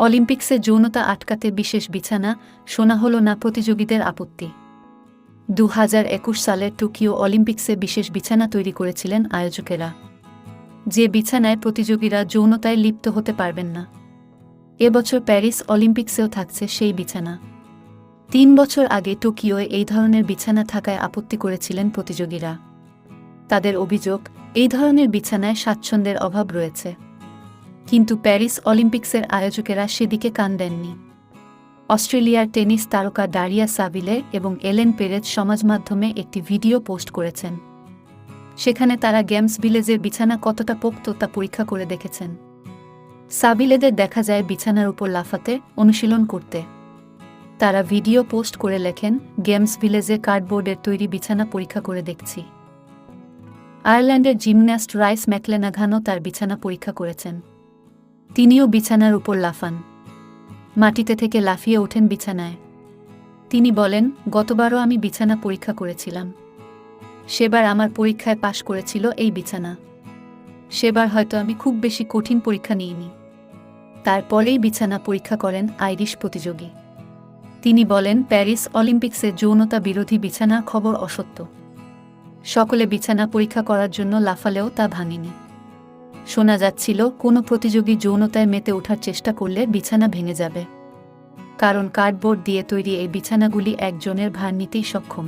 অলিম্পিক্সে যৌনতা আটকাতে বিশেষ বিছানা শোনা হল না প্রতিযোগীদের আপত্তি। দু হাজার একুশ সালের টোকিও অলিম্পিক্সে বিশেষ বিছানা তৈরি করেছিলেন আয়োজকেরা। যে বিছানায় প্রতিযোগীরা যৌনতায় লিপ্ত হতে পারবেন না। এবছর প্যারিস অলিম্পিক্সেও থাকছে সেই বিছানা। তিন বছর আগে টোকিওয় এই ধরনের বিছানা থাকায় আপত্তি করেছিলেন প্রতিযোগীরা। তাদের অভিযোগ, এই ধরনের বিছানায় স্বাচ্ছন্দ্যের অভাব রয়েছে। কিন্তু প্যারিস অলিম্পিক্সের আয়োজকেরা সেদিকে কান দেননি। অস্ট্রেলিয়ার টেনিস তারকা ডারিয়া সাভিলে এবং এলেন পেরেজ সমাজ মাধ্যমে একটি ভিডিও পোস্ট করেছেন। সেখানে তারা গেমস ভিলেজের বিছানা কতটা পোক্ত তা পরীক্ষা করে দেখেছেন। সাবিলেদের দেখা যায় বিছানার উপর লাফাতে, অনুশীলন করতে। তারা ভিডিও পোস্ট করে লেখেন, গেমস ভিলেজে কার্ডবোর্ডের তৈরি বিছানা পরীক্ষা করে দেখছি। আয়ারল্যান্ডের জিমন্যাস্ট রাইস ম্যাকলেনাঘানও তার বিছানা পরীক্ষা করেছেন। তিনিও বিছানার উপর লাফান। মাটিতে থেকে লাফিয়ে ওঠেন বিছানায়। তিনি বলেন, গতবারও আমি বিছানা পরীক্ষা করেছিলাম। সেবার আমার পরীক্ষায় পাশ করেছিল এই বিছানা। সেবার হয়তো আমি খুব বেশি কঠিন পরীক্ষা নিইনি। তারপরেই বিছানা পরীক্ষা করেন আইরিশ প্রতিযোগী। তিনি বলেন, প্যারিস অলিম্পিক্সে যৌনতা বিরোধী বিছানা খবর অসত্য। সকলে বিছানা পরীক্ষা করার জন্য লাফালেও তা ভাঙেনি। শোনা যাচ্ছিল, কোনো প্রতিযোগী যৌনতায় মেতে ওঠার চেষ্টা করলে বিছানা ভেঙে যাবে। কারণ কার্ডবোর্ড দিয়ে তৈরি এই বিছানাগুলি একজনের ভার নিতেই সক্ষম।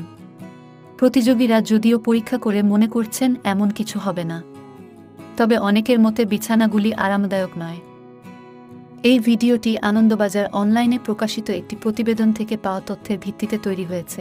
প্রতিযোগীরা যদিও পরীক্ষা করে মনে করছেন এমন কিছু হবে না। তবে অনেকের মতে বিছানাগুলি আরামদায়ক নয়। এই ভিডিওটি আনন্দবাজার অনলাইনে প্রকাশিত একটি প্রতিবেদন থেকে পাওয়া তথ্যের ভিত্তিতে তৈরি হয়েছে।